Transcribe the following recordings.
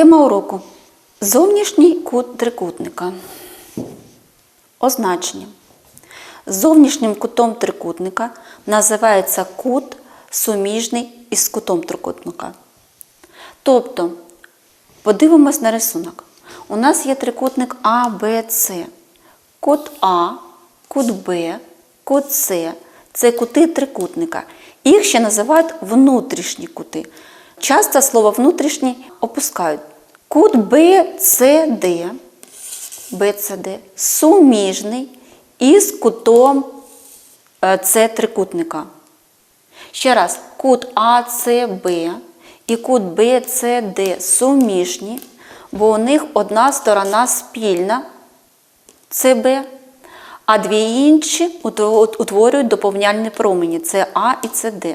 Тема уроку. Зовнішній кут трикутника. Означення. Зовнішнім кутом трикутника називається кут суміжний із кутом трикутника. Тобто, подивимось на рисунок. У нас є трикутник А, Б, С. Кут А, кут Б, кут С це кути трикутника. Їх ще називають внутрішні кути. Часто слово внутрішній опускають. Кут БЦД, БЦД суміжний із кутом е, С трикутника. Ще раз, кут АЦБ і кут БЦД суміжні, бо у них одна сторона спільна ЦБ, а дві інші утворюють доповняльні промені це А і СД.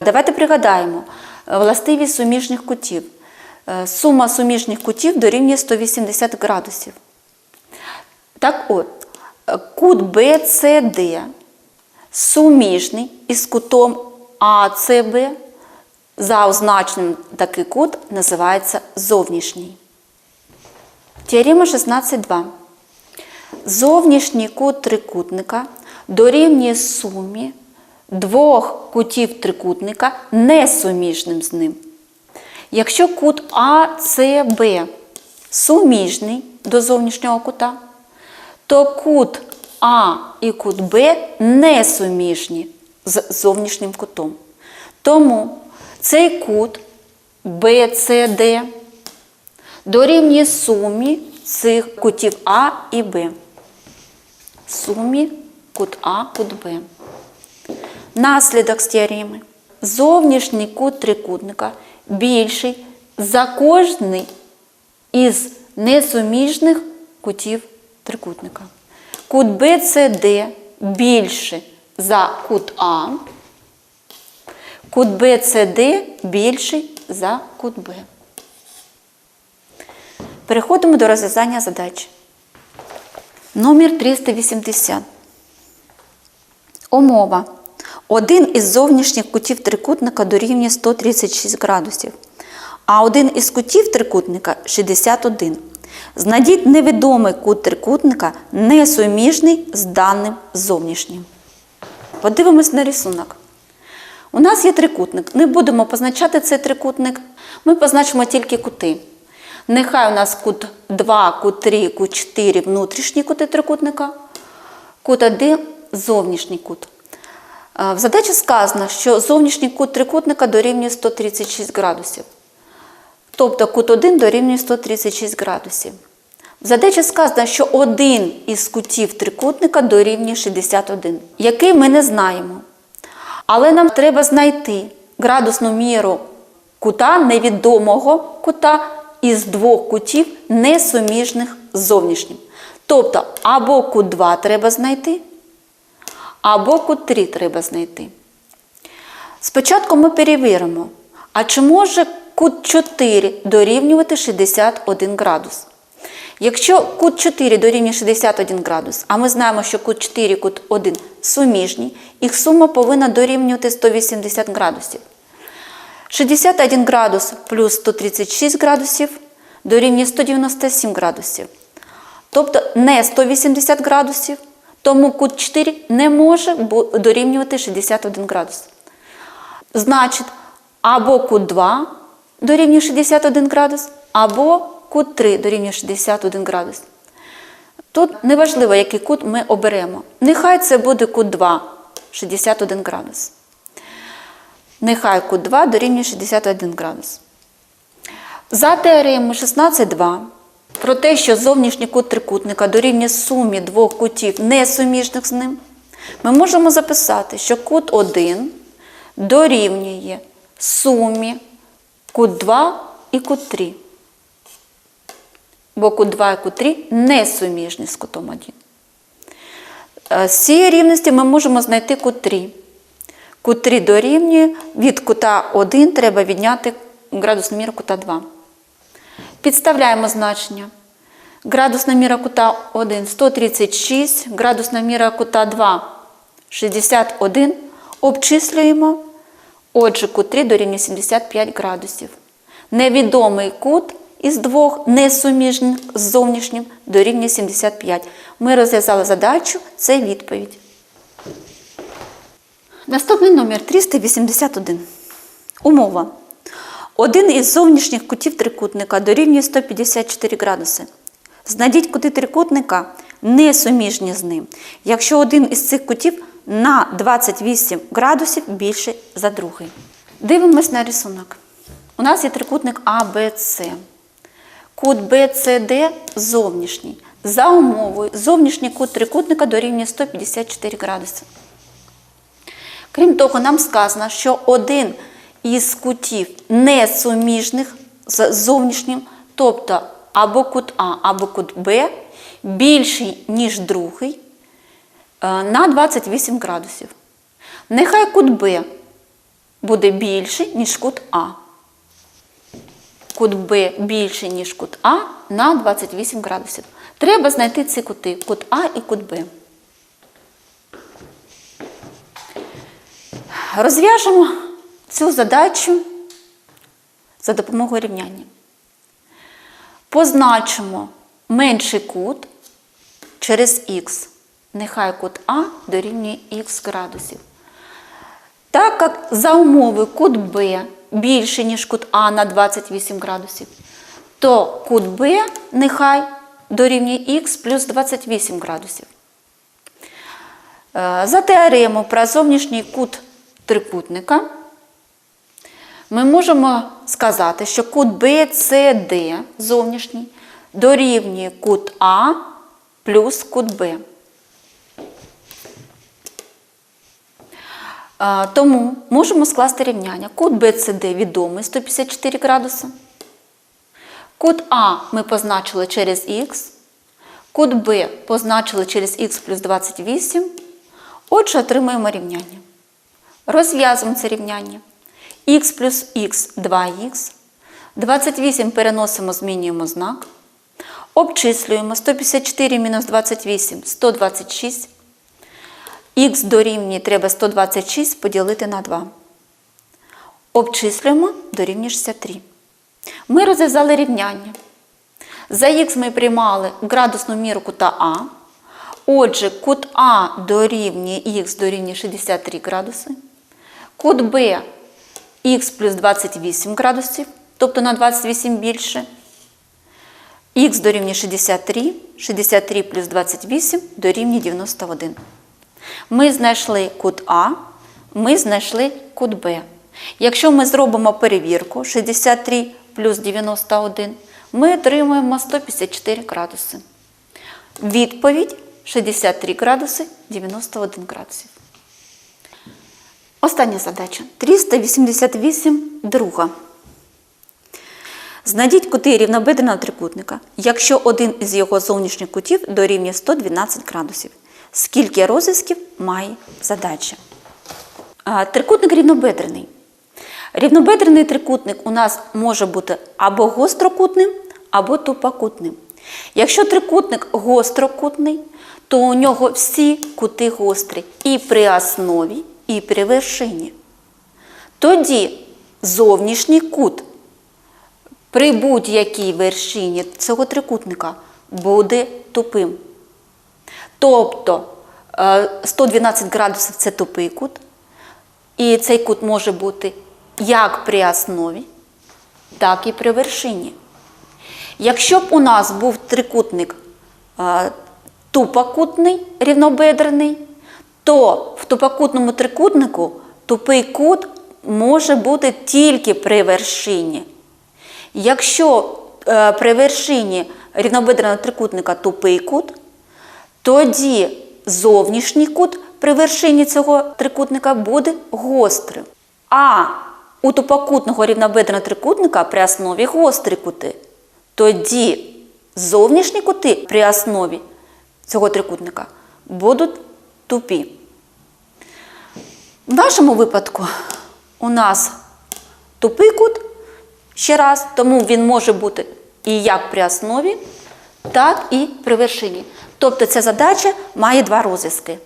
Давайте пригадаємо властивість суміжних кутів. Е, Сума суміжних кутів дорівнює 180 градусів. Так от, е, кут BCD суміжний із кутом АЦБ. За означенням такий кут називається зовнішній. Теорема 16.2. Зовнішній кут трикутника дорівнює сумі двох кутів трикутника несуміжним з ним. Якщо кут АЦБ суміжний до зовнішнього кута, то кут А і кут Б несуміжні з зовнішнім кутом. Тому цей кут BCD дорівнює сумі цих кутів А і Б. Сумі кут А, кут Б. Наслідок з теореми. Зовнішній кут трикутника більший за кожний із несуміжних кутів трикутника. Кут BCD більше за кут А. Кут BCD більший за кут Б. Переходимо до розв'язання задач. Номер 380. Умова. Один із зовнішніх кутів трикутника дорівнює 136 градусів, а один із кутів трикутника 61. Знайдіть невідомий кут трикутника, несуміжний з даним зовнішнім. Подивимось на рисунок. У нас є трикутник. Не будемо позначати цей трикутник. Ми позначимо тільки кути. Нехай у нас кут 2, кут 3, кут 4 внутрішні кути трикутника, кут 1 зовнішній кут. Е, В задачі сказано, що зовнішній кут трикутника дорівнює 136 градусів. Тобто кут 1 дорівнює 136 градусів. В задачі сказано, що один із кутів трикутника дорівнює 61, який ми не знаємо. Але нам треба знайти градусну міру кута невідомого кута із двох кутів несуміжних з зовнішнім. Тобто або кут 2 треба знайти, або кут 3 треба знайти. Спочатку ми перевіримо, а чи може кут 4 дорівнювати 61 градус? Якщо кут 4 дорівнює 61 градус, а ми знаємо, що кут 4 і кут 1 суміжні, їх сума повинна дорівнювати 180 градусів. 61 градус плюс 136 градусів дорівнює 197 градусів. Тобто не 180 градусів, тому кут 4 не може дорівнювати 61 градус. Значить, або кут 2 дорівнює 61 градус, або кут 3 дорівнює 61 градус. Тут неважливо, який кут ми оберемо. Нехай це буде кут 2, 61 градус. Нехай кут 2 дорівнює 61 градус. За теоремою 16.2 про те, що зовнішній кут трикутника дорівнює сумі двох кутів несуміжних з ним, ми можемо записати, що кут 1 дорівнює сумі кут 2 і кут 3. Бо кут 2 і кут 3 несуміжні з кутом 1. Е, З цієї рівності ми можемо знайти кут 3. Кут 3 дорівнює, від кута 1 треба відняти градусну міру кута 2. Підставляємо значення. Градусна міра кута 1 136, градусна міра кута 2 61. Обчислюємо. Отже, кут 3 дорівнює 75 градусів. Невідомий кут із двох несуміжних з зовнішнім дорівнює 75. Ми розв'язали задачу, це відповідь. Наступний номер 381. Умова. Один із зовнішніх кутів трикутника дорівнює 154 градуси. Знайдіть кути трикутника несуміжні з ним, якщо один із цих кутів на 28 градусів більше за другий. Дивимось на рисунок. У нас є трикутник АБЦ. Кут BCD зовнішній. За умовою зовнішній кут трикутника дорівнює 154 градуси. Крім того, нам сказано, що один із кутів несуміжних з зовнішнім, тобто або кут А, або кут Б, більший, ніж другий е, на 28 градусів. Нехай кут Б буде більший, ніж кут А. Кут Б більший, ніж кут А на 28 градусів. Треба знайти ці кути, кут А і кут Б. Розв'яжемо цю задачу за допомогою рівняння. Позначимо менший кут через х. Нехай кут А дорівнює х градусів. Так як за умови кут Б більше, ніж кут А на 28 градусів, то кут Б нехай дорівнює х плюс 28 градусів. Е, За теоремою про зовнішній кут трикутника ми можемо сказати, що кут BCD зовнішній дорівнює кут А плюс кут Б. Тому можемо скласти рівняння. Кут BCD відомий 154 градуси. Кут А ми позначили через х. Кут Б позначили через х плюс 28. Отже, отримаємо рівняння. Розв'язуємо це рівняння. Х плюс х 2х. 28 переносимо, змінюємо знак. Обчислюємо 154 мінус 28 126. Х дорівнює треба 126 поділити на 2. Обчислюємо дорівнює 63. Ми розв'язали рівняння. За х ми приймали градусну міру кута А. Отже, кут А дорівнює х дорівнює 63 градуси. Кут Б х плюс 28 градусів, тобто на 28 більше. Х дорівнює 63, 63 плюс 28 дорівнює 91. Ми знайшли кут А, ми знайшли кут Б. Якщо ми зробимо перевірку 63 плюс 91, ми отримуємо 154 градуси. Відповідь 63 градуси 91 градусів. Остання задача. 388 друга. Знайдіть кути рівнобедреного трикутника, якщо один із його зовнішніх кутів дорівнює 112 градусів. Скільки розв'язків має задача? Трикутник рівнобедрений. Рівнобедрений трикутник у нас може бути або гострокутним, або тупокутним. Якщо трикутник гострокутний, то у нього всі кути гострі і при основі, і при вершині. Тоді зовнішній кут при будь-якій вершині цього трикутника буде тупим. Тобто е, 112 градусів це тупий кут, і цей кут може бути як при основі, так і при вершині. Якщо б у нас був трикутник е, тупокутний, рівнобедрений, то в тупокутному трикутнику тупий кут може бути тільки при вершині. Якщо е, при вершині рівнобедреного трикутника тупий кут, тоді зовнішній кут при вершині цього трикутника буде гострим. А у тупокутного рівнобедреного трикутника при основі гострі кути. Тоді зовнішні кути при основі цього трикутника будуть тупі. В нашому випадку у нас тупий кут ще раз, тому він може бути і як при основі, так і при вершині. Тобто ця задача має два розв'язки.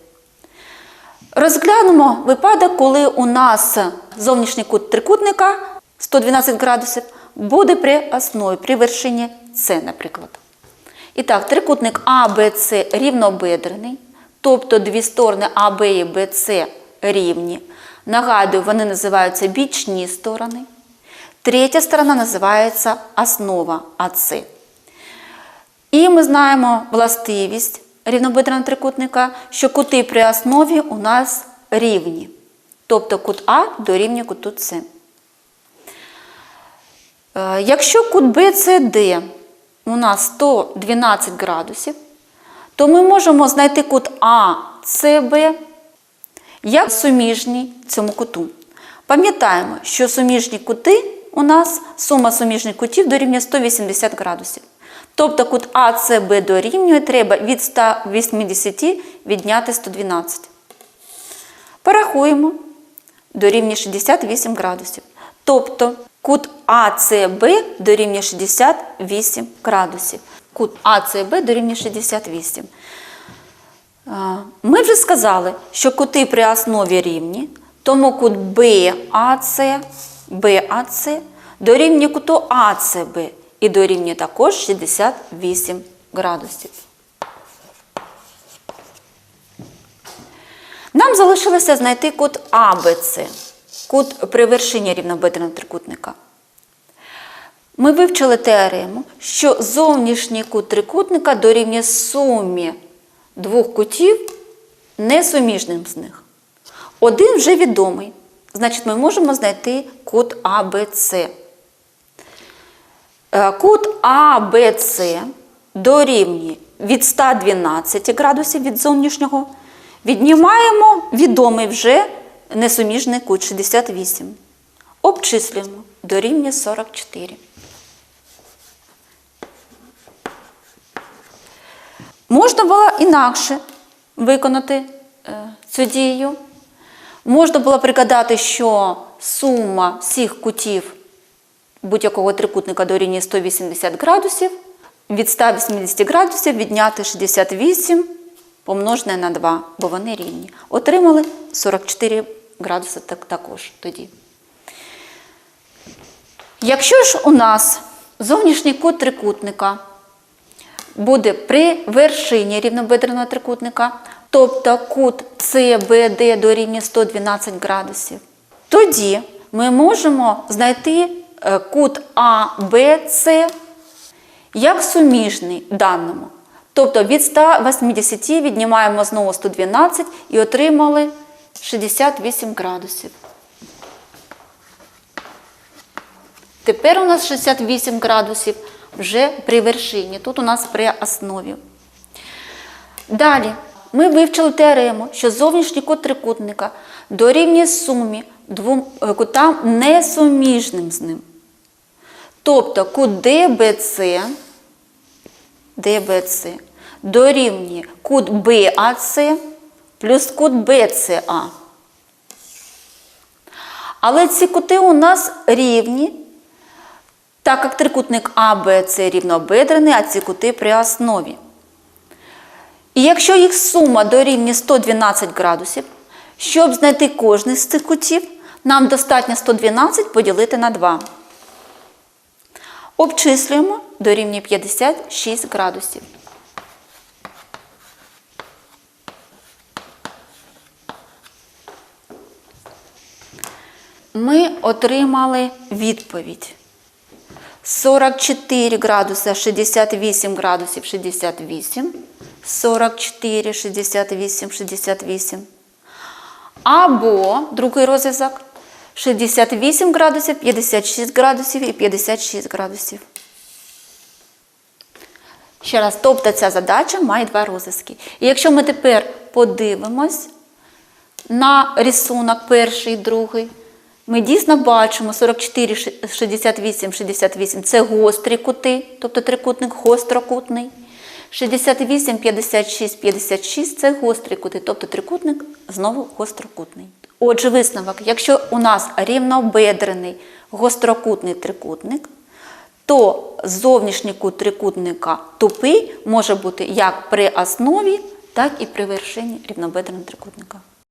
Розглянемо випадок, коли у нас зовнішній кут трикутника 112 градусів, буде при основі, при вершині С, наприклад. І так, трикутник АБЦ рівнобедрений, тобто дві сторони АБ і БЦ рівні. Нагадую, вони називаються бічні сторони. Третя сторона називається основа АЦ. І ми знаємо властивість рівнобедреного трикутника, що кути при основі у нас рівні. Тобто кут А дорівнює куту С. Е, Якщо кут BCD у нас 112 градусів, то ми можемо знайти кут АЦБ як суміжні цьому куту. Пам'ятаємо, що суміжні кути у нас сума суміжних кутів дорівнює 180 градусів. Тобто кут АЦБ дорівнює треба від 180 відняти 112. Порахуємо дорівнює 68 градусів. Тобто кут АЦБ дорівнює 68 градусів. Кут АЦБ дорівнює 68. Ми вже сказали, що кути при основі рівні, тому кут БАЦ, БАЦ дорівнює куту АЦБ і дорівнює також 68 градусів. Нам залишилося знайти кут АБЦ, кут при вершині рівнобедреного трикутника. Ми вивчили теорему, що зовнішній кут трикутника дорівнює сумі двох кутів, несуміжним з них. Один вже відомий, значить, ми можемо знайти кут АБЦ. Е, Кут АБЦ дорівнює від 112 градусів від зовнішнього. Віднімаємо відомий вже несуміжний кут 68. Обчислюємо дорівнює 44. Можна було інакше виконати е, цю дію. Можна було пригадати, що сума всіх кутів будь-якого трикутника дорівнює 180 градусів. Від 180 градусів відняти 68 помножене на 2, бо вони рівні. Отримали 44 градуси так, також тоді. Якщо ж у нас зовнішній кут трикутника буде при вершині рівнобедреного трикутника, тобто кут CBD дорівнює 112 градусів, тоді ми можемо знайти е, кут ABC як суміжний даному. Тобто від 180 віднімаємо знову 112 і отримали 68 градусів. Тепер у нас 68 градусів вже при вершині. Тут у нас при основі. Далі ми вивчили теорему, що зовнішній кут трикутника дорівнює сумі двом е, кутам несуміжним з ним. Тобто кут DBC, DBC дорівнює кут BAC плюс кут BCA. Але ці кути у нас рівні, так як трикутник АБЦ рівнобедрений, а ці кути при основі. І якщо їх сума дорівнює 112 градусів, щоб знайти кожний з цих кутів, нам достатньо 112 поділити на 2. Обчислюємо дорівнює 56 градусів. Ми отримали відповідь. 44 градуса 68 градусів 68, 44, 68, 68. Або другий розв'язок 68 градусів, 56 градусів і 56 градусів. Ще раз, тобто ця задача має два розв'язки. І якщо ми тепер подивимось на рисунок перший і другий, ми дійсно бачимо 44, 68, 68 це гострі кути, тобто трикутник гострокутний. 68, 56, 56 це гострі кути, тобто трикутник знову гострокутний. Отже, висновок, якщо у нас рівнобедрений гострокутний трикутник, то зовнішній кут трикутника тупий може бути як при основі, так і при вершині рівнобедреного трикутника.